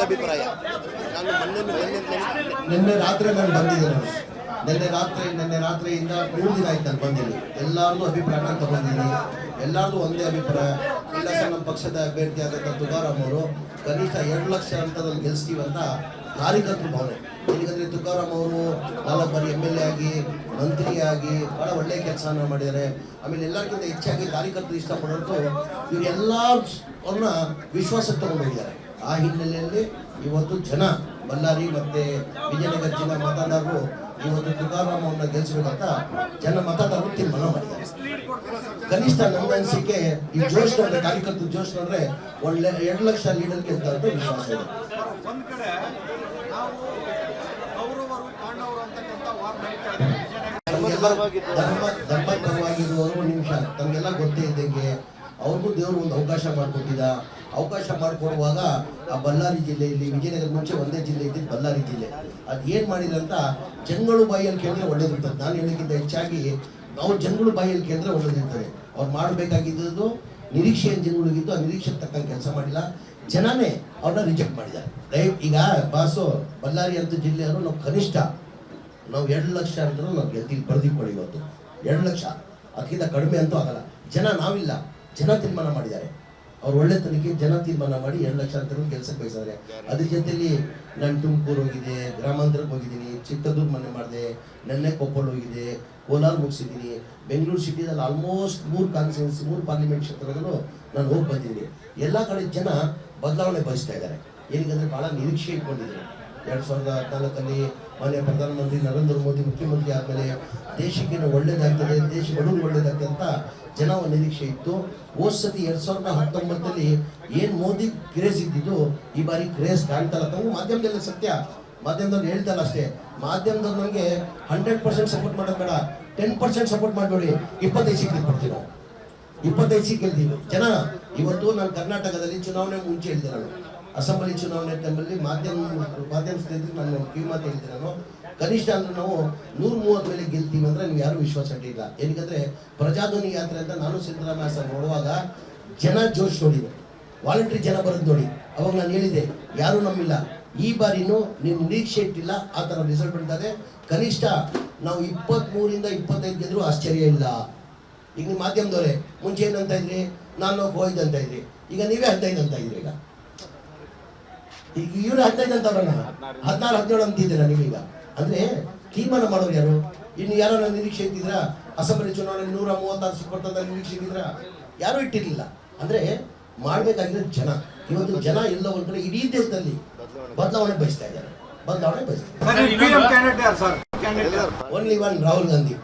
ಅಭಿಪ್ರಾಯ? ನಾನು ನಿನ್ನೆ ರಾತ್ರಿ ನಾನು ಬಂದಿದ್ದೆ ನಾನು. ನಿನ್ನೆ ರಾತ್ರಿ, ನಿನ್ನೆ ರಾತ್ರಿಯಿಂದ ಮೂರು ದಿನ ಆಯ್ತು ನಾನು ಬಂದಿದ್ದೀನಿ ಎಲ್ಲರದ್ದು ಅಭಿಪ್ರಾಯ ತಗೊಂಡಿದ್ದೀನಿ. ಎಲ್ಲರದ್ದು ಒಂದೇ ಅಭಿಪ್ರಾಯ. ಇಲ್ಲ ಸರ್ ನಮ್ಮ ಪಕ್ಷದ ಅಭ್ಯರ್ಥಿ ಆದಂಥ ತುಕಾರಾಮ್ ಅವರು ಕನಿಷ್ಠ ಎರಡು ಲಕ್ಷ ಹಂತದಲ್ಲಿ ಅಂತ ಕಾರ್ಯಕರ್ತರು ಭಾವನೆ. ಏನಂದ್ರೆ ತುಕಾರಾಮ್ ಅವರು ನಾಲ್ಕು ಬಾರಿ ಎಂ ಎಲ್ ಎ ಆಗಿ ಮಂತ್ರಿಯಾಗಿ ಭಾಳ ಒಳ್ಳೆಯ ಕೆಲಸನ ಮಾಡಿದ್ದಾರೆ. ಆಮೇಲೆ ಎಲ್ಲರಿಗಿಂತ ಹೆಚ್ಚಾಗಿ ಕಾರ್ಯಕರ್ತರು ಇಷ್ಟಪಡೋದು ಇವರೆಲ್ಲ ಅವ್ರನ್ನ ವಿಶ್ವಾಸಕ್ಕೆ ತಗೊಂಡೋಗಿದ್ದಾರೆ ಆ ಹಿನ್ನೆಲೆಯಲ್ಲಿ ಇವತ್ತು ಜನ ಬಳ್ಳಾರಿ ಮತ್ತೆ ವಿಜಯನಗರ ಜಿಲ್ಲಾ ಮತದಾರರು ಇವತ್ತು ತುಕಾರಾಮವನ್ನು ಗೆಲ್ಲಿಸಬೇಕಂತ ಜನ ಮತದಾರರು ತೀರ್ಮಾನ ಮಾಡಿದ್ದಾರೆ. ಕನಿಷ್ಠ ನಮ್ಮ ಅನಿಸಿಕೆ ಈ ಜೋಶ್ ನೋಡ್ರೆ ಕಾರ್ಯಕರ್ತರು ಜೋಶ್ ನೋಡ್ರೆ ಒಳ್ಳೆ ಎರಡು ಲಕ್ಷ ಲೀಡರ್ ಗೆಲ್ತ ಅಂತ ವಿಶ್ವಾಸ ಇದೆ. ಧರ್ಮ ಧರ್ಮ ಪರವಾಗಿರುವವರು ಕೌರವರು ದೇವರು ಒಂದು ಅವಕಾಶ ಮಾಡಿಕೊಟ್ಟಿದ್ದ ಅವಕಾಶ ಮಾಡಿಕೊಡುವಾಗ ಆ ಬಳ್ಳಾರಿ ಜಿಲ್ಲೆಯಲ್ಲಿ ವಿಜಯನಗರ ಮುಂಚೆ ಒಂದೇ ಜಿಲ್ಲೆ ಇದ್ದಿದ್ದು ಬಳ್ಳಾರಿ ಜಿಲ್ಲೆ. ಅದು ಏನು ಮಾಡಿದೆ ಅಂತ ಜನಗಳು ಬಾಯಿಯಲ್ಲಿ ಕೇಳಿದ್ರೆ ಒಳ್ಳೇದಿರ್ತದೆ ನಾನು ಹೇಳೋಕ್ಕಿಂತ ಹೆಚ್ಚಾಗಿ ನಾವು ಜನಗಳು ಬಾಯಿಯಲ್ಲಿ ಕೇಳಿದ್ರೆ ಒಳ್ಳೇದಿರ್ತದೆ ಅವ್ರು ಮಾಡಬೇಕಾಗಿದ್ದು ನಿರೀಕ್ಷೆಯ ಜನಗಳಿಗಿದ್ದು ಆ ನಿರೀಕ್ಷೆ ತಕ್ಕಂಗೆ ಕೆಲಸ ಮಾಡಿಲ್ಲ. ಜನನೇ ಅವ್ರನ್ನ ರಿಜೆಕ್ಟ್ ಮಾಡಿದ್ದಾರೆ. ದಯ ಈಗ ಬಾಸು, ಬಳ್ಳಾರಿ ಅಂತ ಜಿಲ್ಲೆಯವರು ನಾವು ಕನಿಷ್ಠ ನಾವು ಎರಡು ಲಕ್ಷ ಅಂದ್ರೂ ನಾವು ಗೆದ್ದಿ ಬರೆದಿಕೊಳ್ಳಿ ಇವತ್ತು. ಎರಡು ಲಕ್ಷ. ಅದಕ್ಕಿಂತ ಕಡಿಮೆ ಅಂತೂ ಆಗಲ್ಲ. ಜನ ನಾವಿಲ್ಲ. ಜನ ತೀರ್ಮಾನ ಮಾಡಿದ್ದಾರೆ. ಅವ್ರು ಒಳ್ಳೆತನಕ್ಕೆ ಜನ ತೀರ್ಮಾನ ಮಾಡಿ ಎರಡು ಲಕ್ಷ ಅಂತ ಕೆಲಸಕ್ಕೆ ಬಯಸಿದ್ದಾರೆ ಅದ್ರ ಜೊತೆಲಿ ನಾನು ತುಮಕೂರು ಹೋಗಿದೆ ಗ್ರಾಮಾಂತರಕ್ಕೆ ಹೋಗಿದ್ದೀನಿ, ಚಿತ್ರದುರ್ಗ ಮನೆ ಮಾಡಿದೆ, ನೆನ್ನೆ ಕೊಪ್ಪಳ ಹೋಗಿದೆ ಕೋಲಾರ ಮುಗಿಸಿದ್ದೀನಿ. ಬೆಂಗಳೂರು ಸಿಟಿದಲ್ಲಿ ಆಲ್ಮೋಸ್ಟ್ ಮೂರು ಕಾನ್ಸ್ಟಿಟ್ಯೂನ್ಸ್ ಮೂರು ಪಾರ್ಲಿಮೆಂಟ್ ಕ್ಷೇತ್ರಗಳು ನಾನು ಹೋಗಿ ಬಂದಿದ್ದೀನಿ. ಎಲ್ಲ ಕಡೆ ಜನ ಬದಲಾವಣೆ ಬಯಸ್ತಾ ಇದ್ದಾರೆ. ಏನಕ್ಕಂದ್ರೆ ಭಾಳ ನಿರೀಕ್ಷೆ ಇಟ್ಕೊಂಡಿದ್ದಾರೆ. ಎರಡು ಸಾವಿರದ ಹದಿನಾಲ್ಕಲ್ಲಿ ಮಾನ್ಯ ಪ್ರಧಾನಮಂತ್ರಿ ನರೇಂದ್ರ ಮೋದಿ ಮುಖ್ಯಮಂತ್ರಿ ಆದಮೇಲೆ ದೇಶಕ್ಕೇನು ಒಳ್ಳೇದಾಗ್ತದೆ ದೇಶ ಬಡವರು ಒಳ್ಳೇದಾಗ್ತದೆ ಅಂತ ಜನ ನಿರೀಕ್ಷೆ ಇತ್ತು. ಹೋದ ಸತಿ ಎರಡು ಸಾವಿರದ ಹತ್ತೊಂಬತ್ತಲ್ಲಿ ಏನು ಮೋದಿ ಕ್ರೇಜ್ ಇದ್ದಿದ್ದು ಈ ಬಾರಿ ಕ್ರೇಜ್ ಕಾಣ್ತಾರ ತಮ್ಮ ಮಾಧ್ಯಮದಲ್ಲಿ ಸತ್ಯ. ಮಾಧ್ಯಮದವ್ರು ಹೇಳ್ತಾರ ಅಷ್ಟೇ. ಮಾಧ್ಯಮದವ್ರು ನನಗೆ ಹಂಡ್ರೆಡ್ ಪರ್ಸೆಂಟ್ ಸಪೋರ್ಟ್ ಮಾಡೋದು ಬೇಡ. ಟೆನ್ ಪರ್ಸೆಂಟ್ ಸಪೋರ್ಟ್ ಮಾಡಬೇಡಿ. ಇಪ್ಪತ್ತೈದು ಸೀಟ್ ಕೊಡ್ತೀವಿ ನಾವು. ಇಪ್ಪತ್ತೈದು ಸೀಟ್ ಗೆಲ್ತೀವಿ. ಜನ, ಇವತ್ತು ನಾನು ಕರ್ನಾಟಕದಲ್ಲಿ ಚುನಾವಣೆ ಮುಂಚೆ ಹೇಳಿದೆ ನಾನು. ಅಸೆಂಬ್ಲಿ ಚುನಾವಣೆ ಟೈಮಲ್ಲಿ ಮಾಧ್ಯಮ ಮಾಧ್ಯಮ ಸ್ನೇಹಿತರು ನಾನು ಕಿವಿ ಮಾತು ಹೇಳಿದ್ದೆ ನಾನು ಕನಿಷ್ಠ ಅಂದ್ರೆ ನಾವು ನೂರ ಮೂವತ್ತು ಮೇಲೆ ಗೆಲ್ತೀವಿ ಅಂದ್ರೆ ನೀವು ಯಾರು ವಿಶ್ವಾಸ ಇಟ್ಟಿಲ್ಲ ಏನಕ್ಕಂದರೆ, ಪ್ರಜಾಧ್ವನಿ ಯಾತ್ರೆ ಅಂತ ನಾನು ಸಿದ್ದರಾಮಯ್ಯ ಸರ್ ನೋಡುವಾಗ ಜನ ಜೋಶ್ ನೋಡಿದೆ. ವಾಲಂಟ್ರಿ ಜನ ಬರೋದು ನೋಡಿ. ಅವಾಗ ನಾನು ಹೇಳಿದೆ, ಯಾರು ನಮ್ಮಿಲ್ಲ ಈ ಬಾರಿನೂ ನೀವು ನಿರೀಕ್ಷೆ ಇಟ್ಟಿಲ್ಲ. ಆ ಥರ ರಿಸಲ್ಟ್ ಬಂದಿದೆ ಕನಿಷ್ಠ ನಾವು ಇಪ್ಪತ್ತ್ಮೂರಿಂದ ಇಪ್ಪತ್ತೈದು ಗೆದ್ರು ಆಶ್ಚರ್ಯ ಇಲ್ಲ. ಈಗ ನಿಮ್ಮ ಮಾಧ್ಯಮದವರೇ, ಮುಂಚೆ ಏನಂತ ಇದ್ರಿ? ನಾನು ಹೋಯ್ದು ಅಂತ ಇದ್ರಿ. ಈಗ ನೀವೇ ಹದಿನೈದು ಅಂತ ಇದ್ರಿ ಈಗ. ಈಗ ಇವರು ಹದಿನೈದು ಅಂತ ಅವ್ರನ್ನ ಹದಿನಾರು ಹದಿನೇಳು ಅಂತಿದ್ದೀರಾ ನೀವೀಗ? ಅಂದ್ರೆ ತೀರ್ಮಾನ ಮಾಡೋರು ಯಾರು? ಇನ್ನು ಯಾರೋ ನಿರೀಕ್ಷೆ ಇದ್ದಿದ್ರಾ ಅಸೆಂಬ್ಲಿ ಚುನಾವಣೆ ನೂರ ಮೂವತ್ತಾರು ಸೀಟ್ ಬರ್ತದ ನಿರೀಕ್ಷೆ ಇದ್ದಿದ್ರಾ ಯಾರು ಇಟ್ಟಿರ್ಲಿಲ್ಲ. ಅಂದ್ರೆ ಮಾಡ್ಬೇಕಾಗಿರೋದು ಜನ. ಇವತ್ತು ಜನ ಎಲ್ಲ ಒಂದ್ ಕಡೆ ಇಡೀ ದೇಶದಲ್ಲಿ ಬದಲಾವಣೆ. ಬಯಸ್ತಾ ಇದ್ದಾರೆ. ಬದಲಾವಣೆ ಬಯಸ್ತಾ ಇದ್ದಾರೆ. Only one Rahul Gandhi.